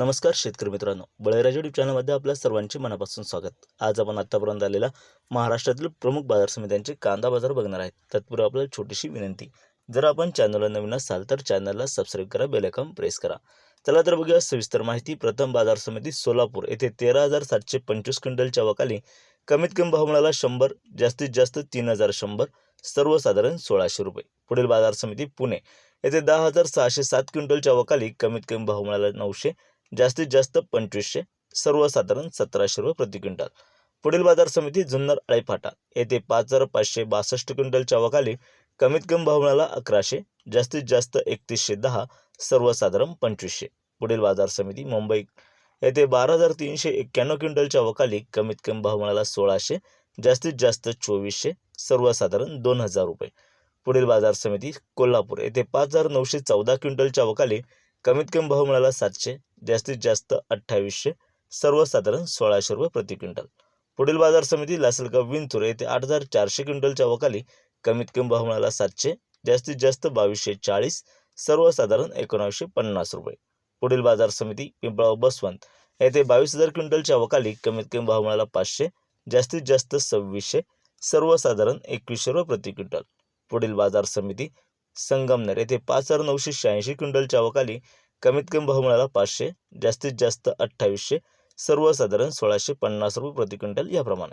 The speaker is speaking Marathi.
नमस्कार शेतकरी मित्रांनो. बळीराज युट्यूब चॅनलमध्ये आपल्या सर्वांचे मनापासून स्वागत. आज आपण आत्तापर्यंत आलेला महाराष्ट्रातील प्रमुख बाजार समित्यांचे कांदा बाजार बघणार आहेत. तत्पूर्वी आपल्याला छोटीशी विनंती. जर आपण चॅनलला नवीन असाल तर चॅनलला सबस्क्राईब करा बेलकॉम प्रेस करा. चला तर बघूया सविस्तर माहिती. प्रथम बाजार समिती सोलापूर येथे तेरा हजार सातशे पंचवीस क्विंटलच्या वकाली कमीत कमी भाव मिळाला शंभर जास्तीत जास्त तीन हजार शंभर सर्वसाधारण सोळाशे रुपये. पुढील बाजार समिती पुणे येथे दहा हजार सहाशे सात क्विंटलच्या वकाली कमीत कमी भाव मिळाला नऊशे जास्तीत जास्त पंचवीसशे सर्वसाधारण सतराशे रुपये प्रति क्विंटल. पुढील बाजार समिती जुन्नर आळेफाटा येथे पाच हजार पाचशे बासष्ट क्विंटलच्या वकाली कमीत कमी भाव मिळाला अकराशे जास्तीत जास्त एकतीसशे दहा सर्वसाधारण पंचवीसशे. पुढील बाजार समिती मुंबई. येथे बारा हजार तीनशे एक्क्याण्णव क्विंटलच्या वकाली कमीत कमी भाव मिळाला सोळाशे जास्तीत जास्त चोवीसशे सर्वसाधारण दोन हजार रुपये. पुढील बाजार समिती कोल्हापूर. येथे पाच हजार नऊशे चौदा क्विंटलच्या वकाली कमीत कमी भाव मिळाला सातशे जास्तीत जास्त अठ्ठावीसशे सर्वसाधारण सोळाशे रुपये प्रति क्विंटल. पुढील बाजार समिती लासलगाव विंचूर येथे आठ हजार चारशे क्विंटलच्या वकाली कमीत कमी भाव मिळाला सातशे जास्तीत जास्त बावीसशे चाळीस सर्वसाधारण एकोणावीसशे पन्नास रुपये. पुढील बाजार समिती पिंपळाव बसवंत येथे बावीस हजार क्विंटलच्या वकाली कमीत कमी भाव मिळाला पाचशे जास्तीत जास्त सव्वीसशे सर्वसाधारण एकवीसशे रुपये प्रति क्विंटल. पुढील बाजार समिती संगमनेर येथे पाच हजार नऊशे शहाऐंशी क्विंटलच्या वकाली कमीत कमी भाव मिळाला पाचशे जास्तीत जास्त अठ्ठावीसशे सर्वसाधारण सोळाशे पन्नास रुपये प्रति क्विंटल याप्रमाणे.